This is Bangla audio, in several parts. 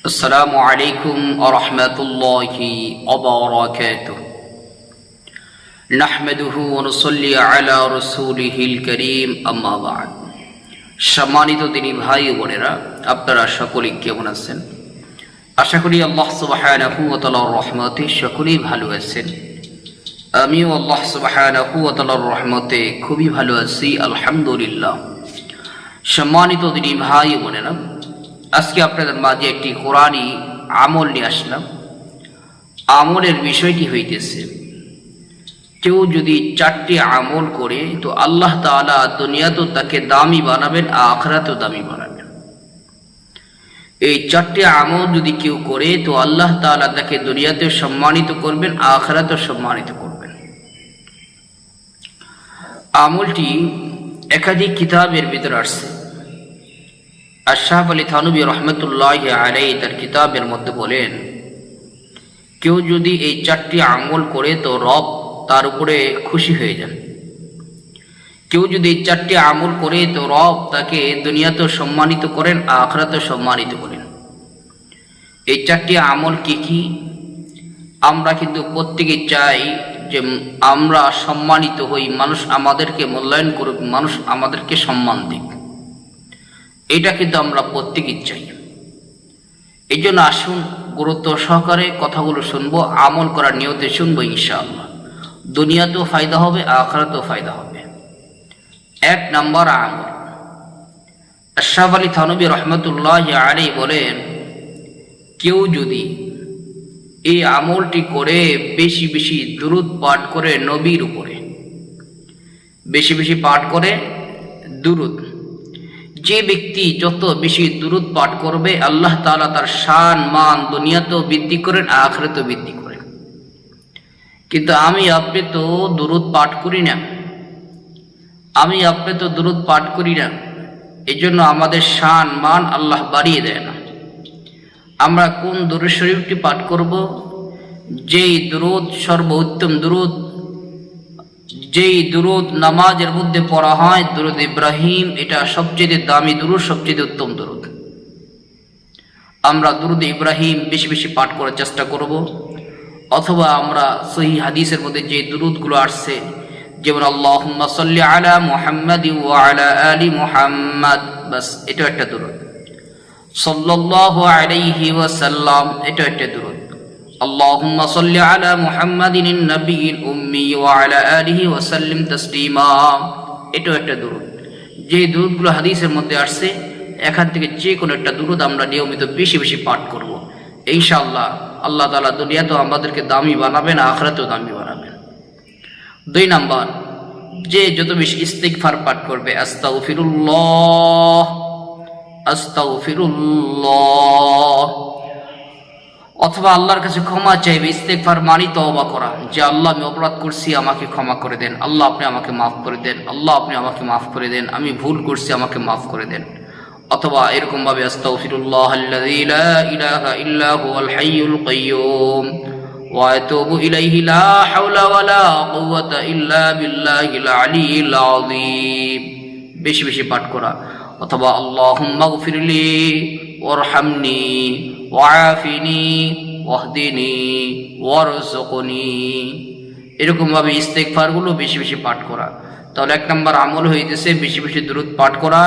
السلام عليكم ورحمة الله وبركاته نحمده ونصلي على رسوله الكريم أما بعد সম্মানিত দিনী ভাই ও বোনেরা আপনারা সকলেই কেমন আছেন আশা করি আল্লাহ সুবহানাহু ওয়া তাআলার রহমতে সকলেই ভালো আছেন আমিও আল্লাহ সুবহানাহু ওয়া তাআলার রহমতে খুবই ভালো আছি আলহামদুলিল্লাহ সম্মানিত দিনী ভাই ও বোনেরা আজকে আপনাদের মাঝে একটি কোরআনই আমল নিয়ে আসলাম। আমলের বিষয়টি হইতেছে, কেউ যদি চারটি আমল করে, তো আল্লাহ তাআলা তো তাকে দামি বানাবেন, আখরাতেও দামি বানাবেন। এই চারটি আমল যদি কেউ করে, তো আল্লাহ তাআলা তাকে দুনিয়াতেও সম্মানিত করবেন, আখরাতেও সম্মানিত করবেন। আমলটি একাধিক কিতাবের ভিতরে আসছে। আশাহ আলী থানবী রহমতুল্লাহ আলাই তার কিতাবের মধ্যে বলেন, কেউ যদি এই চারটি আমল করে তো রব তার উপরে খুশি হয়ে যান। কেউ যদি এই চারটি আমল করে তো রব তাকে দুনিয়াতেও সম্মানিত করেন, আখরাতেও সম্মানিত করেন। এই চারটি আমল কি কি? আমরা কিন্তু প্রত্যেকে চাই যে আমরা সম্মানিত হই, মানুষ আমাদেরকে মূল্যায়ন করুক, মানুষ আমাদেরকে সম্মান দিক। এটা কিন্তু আমরা প্রত্যেকেই চাই। এই জন্য আসুন, গুরুত্ব সহকারে কথাগুলো শুনব, আমল করার নিয়তে শুনব ইনশাআল্লাহ। দুনিয়াতেও ফায়দা হবে, আখরাতেও ফায়দা হবে। এক নম্বর আমল। আশাফ আলী থানবী রহমতুল্লাহ আলী বলেন, কেউ যদি এই আমলটি করে বেশি বেশি দুরুদ পাঠ করে নবীর উপরে, বেশি বেশি পাঠ করে দুরুদ যে ব্যক্তি যত বেশি দুরুদ পাঠ করবে, আল্লাহ তাআলা তার শান, মান দুনিয়াতেও বৃদ্ধি করেন, আখরাতেও বৃদ্ধি করেন। কিন্তু আমি আপনি তো দুরুদ পাঠ করি না। আমি আপনি তো দুরুদ পাঠ করি না। এই জন্য আমাদের শান, মান আল্লাহ বাড়িয়ে দেয় না। আমরা কোন দুরুদ শরীফটি পাঠ করব? যেই দুরুদ, সর্বোত্তম দুরুদ যেই দুরুদ নামাজের মধ্যে পড়া হয়, দুরুদ ইব্রাহিম, এটা সবচেয়ে দামি দুরুদ, সবচেয়ে উত্তম দুরুদ। আমরা দুরুদ ইব্রাহিম বেশি বেশি পাঠ করার চেষ্টা করব, অথবা আমরা সহি হাদিসের মধ্যে যে দুরুদগুলো আসছে, যেমন সাল্লি আলা মুহাম্মাদি আলা আলি মুহাম্মাদ বাস এটা একটা দুরুদ। সাল্লাল্লাহু আলাইহি ওয়াসাল্লাম এটা একটা দুরুদ। اللهم صل على محمد النبي الأمي وعلى آله وسلم تسليما এটাও একটা দুরুদ যে দুরুদগুলো হাদিসের মধ্যে আসছে এখান থেকে যে কোনো একটা দুরুদ আমরা নিয়মিত বেশি বেশি পাঠ করব ইনশাআল্লাহ আল্লাহ তাআলা দুনিয়াতেও আমাদেরকে দামি বানাবেন আখরাতেও দামি বানাবেন দুই নাম্বার যে যত বেশি ইস্তিগফার পাঠ করবে আস্তাগফিরুল্লাহ আস্তাগফিরুল্লাহ অথবা আল্লাহর কাছে ক্ষমা চাইবে ইস্তেকফার মানি তওবা করা। যে আল্লাহ, আমি অপরাধ করছি, আমাকে ক্ষমা করে দেন। আল্লাহ, আপনি আমাকে মাফ করে দেন। আল্লাহ, আপনি আমাকে মাফ করে দেন। আমি ভুল করছি, আমাকে মাফ করে দেন। অথবা এরকম ভাবে আস্তাগফিরুল্লাহ আল্লাযী লা ইলাহা ইল্লা হুয়াল হাইয়ুল কাইয়্যুম ওয়া আতুবু ইলাইহি, লা হাওলা ওয়া কুওয়াতা ইল্লা বিল্লাহিল আলিয়্যিল আযীম। বেশি বেশি পাঠ করা। অথবা আল্লাহুম্মা গফিরলি ওয়াফিনি, ওয়াহদিনি ওয়ারজুকনি এরকম ভাবে ইস্তেগফারগুলো বেশি বেশি পাঠ করা। তাহলে এক নম্বর আমল হইতেছে বেশি বেশি দূরত পাঠ করা।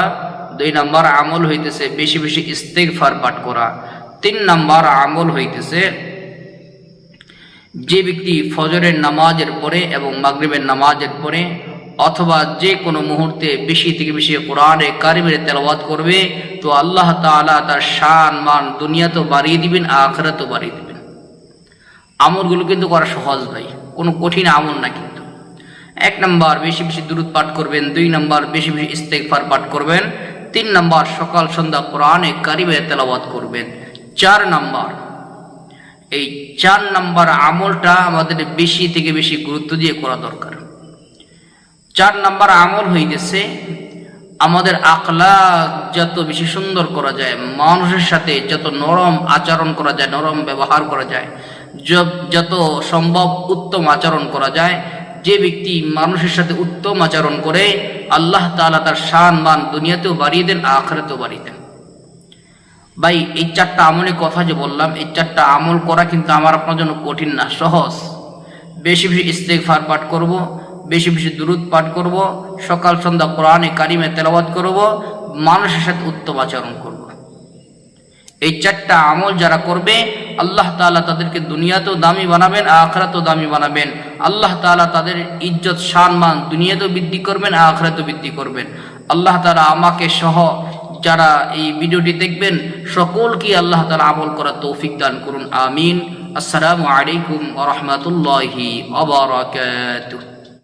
দুই নম্বর আমল হইতেছে বেশি বেশি ইস্তেগফার পাঠ করা। তিন নম্বর আমল হইতেছে যে ব্যক্তি ফজরের নামাজের পরে এবং মাগরিবের নামাজের পরে অথবা যে কোনো মুহূর্তে বেশি থেকে বেশি কোরআনে কারিমের তেলাওয়াত করবে, তো আল্লাহ তাআলা তার শান মান দুনিয়াতেও বাড়িয়ে দিবেন, আখরাতেও বাড়িয়ে দিবেন। আমলগুলো কিন্তু করা সহজ ভাই, কোনো কঠিন আমল না কিন্তু। এক নম্বর, বেশি বেশি দূরত পাঠ করবেন, দুই নাম্বার, বেশি বেশি ইস্তেগফার পাঠ করবেন, তিন নম্বর, সকাল সন্ধ্যা কোরআনে কারিমের তেলাওয়াত করবেন। চার নাম্বার, এই চার নাম্বার আমলটা আমাদের বেশি থেকে বেশি গুরুত্ব দিয়ে করা দরকার। চার নাম্বার আমল হইতেছে আমাদের আকলা যত বেশি সুন্দর করা যায়, মানুষের সাথে যত নরম আচরণ করা যায়, নরম ব্যবহার করা যায় যত সম্ভব উত্তম আচরণ করা যায়, যে ব্যক্তি মানুষের সাথে উত্তম আচরণ করে, আল্লাহ তাআলা তার শান মান দুনিয়াতেও বাড়িয়ে দেন, আখরাতেও বাড়িয়ে দেন। ভাই, এই চারটা আমলের কথা যে বললাম, এই চারটা আমল করা কিন্তু আমার আপনার জন্য কঠিন না, সহজ। বেশি বেশি ইস্তেকফার পাঠ করব বেশি বেশি দুরুদ পাঠ করব, সকাল, সন্ধ্যা কোরআনে কারিমে তেলাওয়াত করব, মানুষের সাথে উত্তম আচরণ করব। এই চারটা আমল যারা করবে, আল্লাহ তাআলা তাদেরকে দুনিয়াতেও দামি বানাবেন, আখরাতেও দামি বানাবেন। আল্লাহ তাআলা তাদের ইজ্জত সম্মান দুনিয়াতেও বৃদ্ধি করবেন, আখরাতেও বৃদ্ধি করবেন। আল্লাহ তালা আমাকে সহ যারা এই ভিডিওটি দেখবেন, সকলকে আল্লাহ তাআলা আমল করার তৌফিক দান করুন, আমিন। আসসালামু আলাইকুম ওয়া রাহমাতুল্লাহি